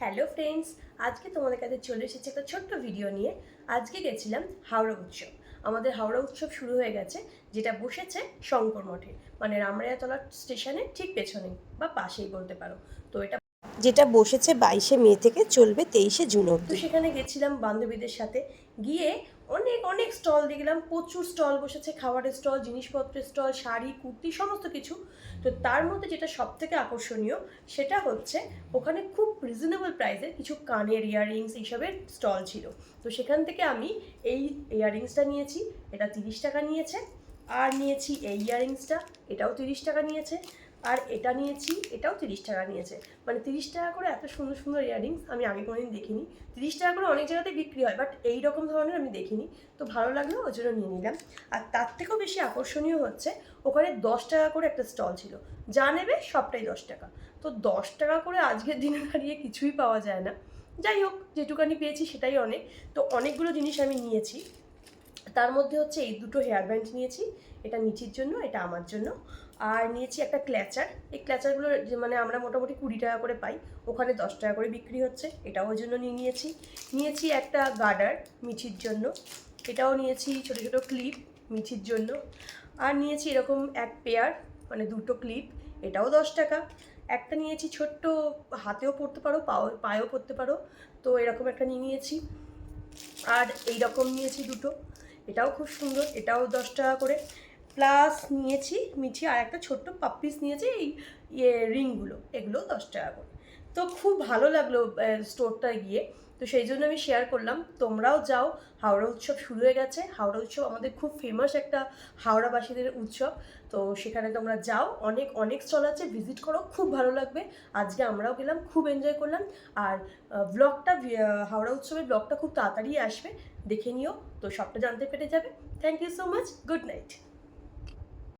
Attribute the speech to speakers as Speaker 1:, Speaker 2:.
Speaker 1: Hello friends আজকে তোমাদের কাছে চলে এসেছে একটা ছোট্ট ভিডিও নিয়ে। আজকে গেছিলাম হাওড়া উৎসব। আমাদের হাওড়া উৎসব শুরু হয়ে গেছে যেটা বসেছে শঙ্কর মঠে মানে রামরায়াতলা স্টেশনের ঠিক পেছনে বা পাশেই বলতে পারো। তো এটা
Speaker 2: যেটা বসেছে বাইশে মে থেকে চলবে তেইশে জুন
Speaker 1: তো সেখানে গেছিলাম বান্ধবীদের সাথে। গিয়ে অনেক অনেক স্টল দেখলাম, প্রচুর স্টল বসেছে, খাবারের স্টল, জিনিসপত্রের স্টল, শাড়ি, কুর্তি, সমস্ত কিছু। তো তার মধ্যে যেটা সব থেকে আকর্ষণীয়, সেটা হচ্ছে ওখানে খুব রিজনেবল প্রাইসের কিছু কানের ইয়াররিংস এইসবের স্টল ছিল। তো সেখান থেকে আমি এই ইয়াররিংসটা নিয়েছি, এটা তিরিশ টাকা নিয়েছে। আর নিয়েছি এই ইয়াররিংসটা এটাও তিরিশ টাকা নিয়েছে। আর এটা নিয়েছি, এটাও তিরিশ টাকা নিয়েছে। মানে তিরিশ টাকা করে এত সুন্দর সুন্দর ইয়াররিংস আমি আগে কোনোদিন দেখিনি। তিরিশ টাকা করে অনেক জায়গাতে বিক্রি হয় বাট এই রকম ধরনের আমি দেখিনি। তো ভালো লাগল, ওই জন্য নিয়ে নিলাম। আর তার থেকেও বেশি আকর্ষণীয় হচ্ছে, ওখানে দশ টাকা করে একটা স্টল ছিল। যা নেবে সবটাই দশ টাকা। তো দশ টাকা করে আজকের দিনে দাঁড়িয়ে কিছুই পাওয়া যায় না। যাই হোক, যেটুকানি পেয়েছি সেটাই অনেক। তো অনেকগুলো জিনিস আমি নিয়েছি। তার মধ্যে হচ্ছে এই দুটো হেয়ার ব্যান্ড নিয়েছি। এটা নিচির জন্য, এটা আমার জন্য। আর নিয়েছি একটা ক্ল্যাচার। এই ক্ল্যাচারগুলো যে মানে আমরা মোটামুটি কুড়ি টাকা করে পাই। ওখানে দশ টাকা করে বিক্রি হচ্ছে। এটাও ওই জন্য নিয়ে নিয়েছি। নিয়েছি একটা গার্ডার মিঠির জন্য। এটাও নিয়েছি ছোটো ছোটো ক্লিপ মিঠির জন্য। আর নিয়েছি এরকম এক পেয়ার মানে দুটো ক্লিপ। এটাও দশ টাকা। একটা নিয়েছি ছোট্ট, হাতেও পরতে পারো, পাও, পায়েও পরতে পারো। তো এরকম একটা নিয়ে নিয়েছি। আর এই রকম নিয়েছি দুটো। এটাও খুব সুন্দর। এটাও দশ টাকা করে। প্লাস নিয়েছি, মিঠি আর একটা ছোট্ট পাপ্পিস নিয়েছি, এই ইয়ে রিংগুলো, এগুলো দশ টাকা করে। তো খুব ভালো লাগল স্টোরটায় গিয়ে। তো সেই জন্য আমি শেয়ার করলাম। তোমরাও যাও, হাওড়া উৎসব শুরু হয়ে গেছে। হাওড়া উৎসব আমাদের খুব ফেমাস একটা হাওড়াবাসীদের উৎসব। তো সেখানে তোমরা যাও। অনেক অনেক স্টল আছে ভিজিট করো। খুব ভালো লাগবে। আজকে আমরাও গেলাম, খুব এনজয় করলাম। আর ব্লগটা হাওড়া উৎসবের ব্লগটা খুব তাড়াতাড়ি আসবে। দেখে নিও। তো সবটা জানতে পেরে যাবে। Thank you so much good night